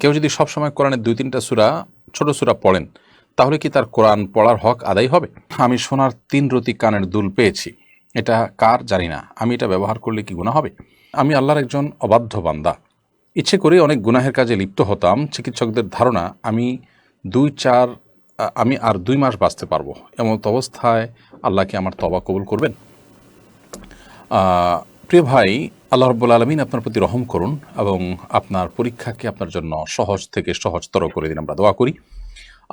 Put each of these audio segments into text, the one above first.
কেউ যদি সবসময় কোরআনের দুই তিনটা সুরা, ছোট সুরা পড়েন, তাহলে কি তার কোরআন পড়ার হক আদায় হবে? আমি সোনার তিন রতি কানের দুল পেয়েছি। এটা কার? জানি না। আমি এটা ব্যবহার করলে কি গুণা হবে? আমি আল্লাহর একজন অবাধ্য বান্দা। ইচ্ছে করে অনেক গুনাহের কাজে লিপ্ত হতাম। চিকিৎসকদের ধারণা, আমি দুই চার, আমি আর দুই মাস বাঁচতে পারব। এমন অবস্থায় আল্লাহ কি আমার তবা কবুল করবেন? প্রিয় ভাই, আল্লাহ রব্বুল আলমিন আপনার প্রতি রহম করুন এবং আপনার পরীক্ষাকে আপনার জন্য সহজ থেকে সহজতর করে দিন, আমরা দোয়া করি।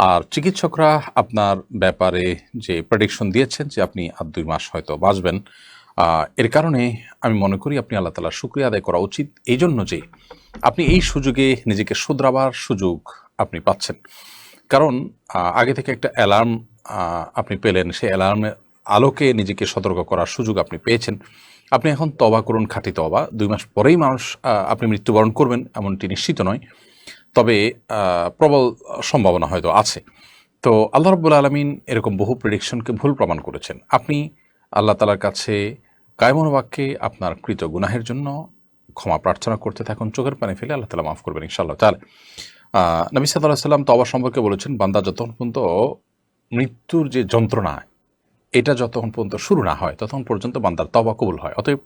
আর চিকিৎসকরা আপনার ব্যাপারে যে প্রেডিকশন দিয়েছেন যে আপনি আর দুই মাস হয়তো বাঁচবেন এর কারণে আমি মনে করি আপনি আল্লাহ তালার শুক্রিয়া আদায় করা উচিত। এই জন্য যে আপনি এই সুযোগে নিজেকে শুধরাবার সুযোগ আপনি পাচ্ছেন। কারণ আগে থেকে একটা অ্যালার্ম আপনি পেলেন, সেই অ্যালার্মের আলোকে নিজেকে সতর্ক করার সুযোগ আপনি পেয়েছেন। আপনি এখন তবা করুন খাঁটি তবা দুই মাস পরেই মানুষ আপনি মৃত্যুবরণ করবেন এমনটি নিশ্চিত নয়। তবে প্রবল সম্ভাবনা হয়তো আছে। তো আল্লাহ রব্বুল আলমিন এরকম বহু প্রেডিকশনকে ভুল প্রমাণ করেছেন। আপনি আল্লাহ তালার কাছে কায়মনোবাক্যে আপনার কৃত গুনাহের জন্য ক্ষমা প্রার্থনা করতে থাকুন, চোখের পানি ফেলে আল্লাহ তালা মাফ করবেন ইনশাআল্লাহ। তাহলে নবী সাল্লাহ সাল্লাম তবা সম্পর্কে বলেছেন, বান্দা যতক্ষণ পর্যন্ত মৃত্যুর যে যন্ত্রণা এটা যতক্ষণ পর্যন্ত শুরু না হয়, ততক্ষণ পর্যন্ত বান্দার তবা কবুল হয়। অতএব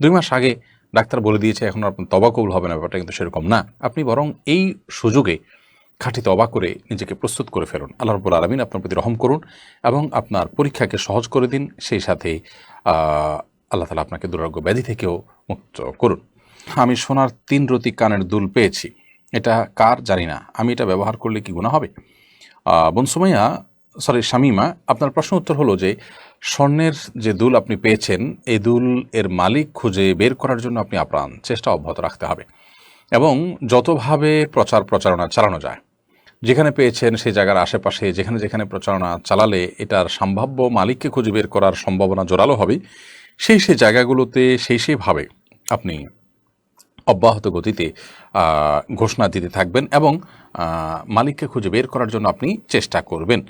দুই মাস আগে ডাক্তার বলে দিয়েছে, এখন আপনার তবা কবুল হবে না, ব্যাপারটা কিন্তু সেরকম না। আপনি বরং এই সুযোগে খাঁটি তবা করে নিজেকে প্রস্তুত করে ফেলুন। আল্লাহ রব্বুল আলমিন আপনার প্রতি রহম করুন এবং আপনার পরীক্ষাকে সহজ করে দিন, সেই সাথে আল্লাহ তালা আপনাকে দুরারোগ্য ব্যাধি থেকেও মুক্ত করুন। আমি সোনার তিন রতি কানের দুল পেয়েছি। এটা কার জানি না। আমি এটা ব্যবহার করলে কি গুণা হবে? বনসুমাইয়া সরি শামিমা, আপনার প্রশ্ন উত্তর হলো যে, স্বর্ণের যে দুল আপনি পেয়েছেন, এই দুল এর মালিক খুঁজে বের করার জন্য আপনি আপ্রাণ। চেষ্টা অব্যাহত রাখতে হবে। এবং যতভাবে প্রচার প্রচারণা চালানো যায়, যেখানে পেয়েছেন সেই জায়গার আশেপাশে, যেখানে যেখানে প্রচারণা চালালে এটার সম্ভাব্য মালিককে খুঁজে বের করার সম্ভাবনা জোরালো হবে, সেই সেই জায়গাগুলোতে সেই সেইভাবে আপনি অব্যাহত গতিতে ঘোষণা দিতে থাকবেন এবং মালিককে খুঁজে বের করার জন্য আপনি চেষ্টা করবেন।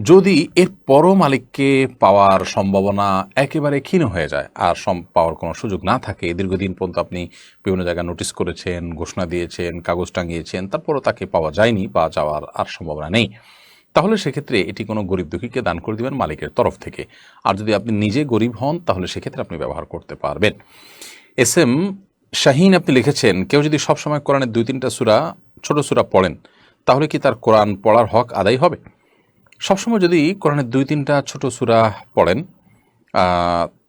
যদি এর পরও মালিককে পাওয়ার সম্ভাবনা একেবারে ক্ষীণ হয়ে যায়, আর সম- পাওয়ার কোনো সুযোগ না থাকে, দীর্ঘদিন পর্যন্ত আপনি বিভিন্ন জায়গায় নোটিশ করেছেন, ঘোষণা দিয়েছেন, কাগজ টাঙিয়েছেন, তারপরও তাকে পাওয়া যায়নি বা যাওয়ার আর সম্ভাবনা নেই, তাহলে সেক্ষেত্রে এটি কোনো গরিব দুঃখীকে দান করে দিবেন মালিকের তরফ থেকে। আর যদি আপনি নিজে গরিব হন, তাহলে সেক্ষেত্রে আপনি ব্যবহার করতে পারবেন। এস এম শাহিন, আপনি লিখেছেন, কেউ যদি সবসময় কোরআনের দুই তিনটা সুরা, ছোট সুরা পড়েন, তাহলে কি তার কোরআন পড়ার হক আদায় হবে? সবসময় যদি কোরআনের দুই তিনটা ছোট সুরা পড়েন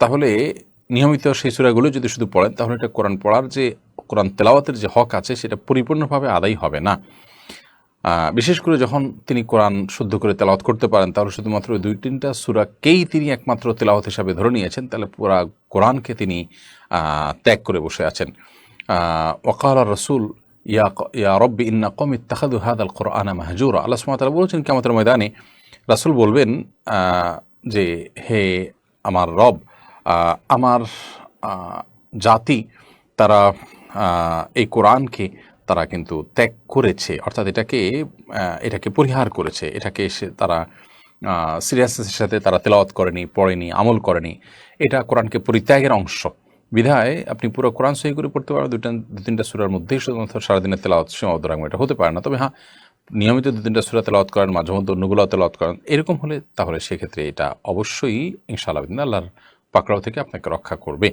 তাহলে নিয়মিত সেই সুরাগুলো যদি শুধু পড়েন, তাহলে এটা কোরআন পড়ার যে, কোরআন তেলাওয়াতের যে হক আছে, সেটা পরিপূর্ণভাবে আদায় হবে না। বিশেষ করে যখন তিনি কোরআন শুদ্ধ করে তেলাওয়াত করতে পারেন, তাহলে শুধুমাত্র দুই তিনটা সুরাকেই তিনি একমাত্র তেলাওয়াত হিসাবে ধরে নিয়েছেন, তাহলে পুরা কোরআনকে তিনি ত্যাগ করে বসে আছেন। ওকাল রসুল, ইয়া ইয়া রব্বি ইন্না কম ইত্তাখাদু হাদ আল কোরআনা মাহজুরা। আল্লাহ সুমাতালা বলেছেন কেমতের ময়দানে রাসুল বলবেন যে, হে আমার রব আমার জাতি, তারা এই কোরআনকে তারা কিন্তু ত্যাগ করেছে। অর্থাৎ এটাকে এটাকে পরিহার করেছে। এটাকে সে তারা সিরিয়াসনেসের সাথে তারা তেলাওয়াত করেনি, পড়েনি, আমল করেনি। এটা কোরআনকে পরিত্যাগের অংশ। বিধায় আপনি পুরো কোরআন সহি করে পড়তে পারবেন। দুইটা দু তিনটা সুরার মধ্যেই শুধুমাত্র সারাদিনের তেলাওয়াত সীমাবদ্ধ রাখবেন। এটা হতে পারে না। তবে হ্যাঁ নিয়মিত দু তিনটা সুরা তেলাওয়াত করেন, মাঝে মধ্যে অন্যগুলো তেলাওয়াত করেন, এরকম হলে তাহলে সেক্ষেত্রে এটা অবশ্যই ইনশাআল্লাহ আল্লাহর পাকড়াও থেকে আপনাকে রক্ষা করবে।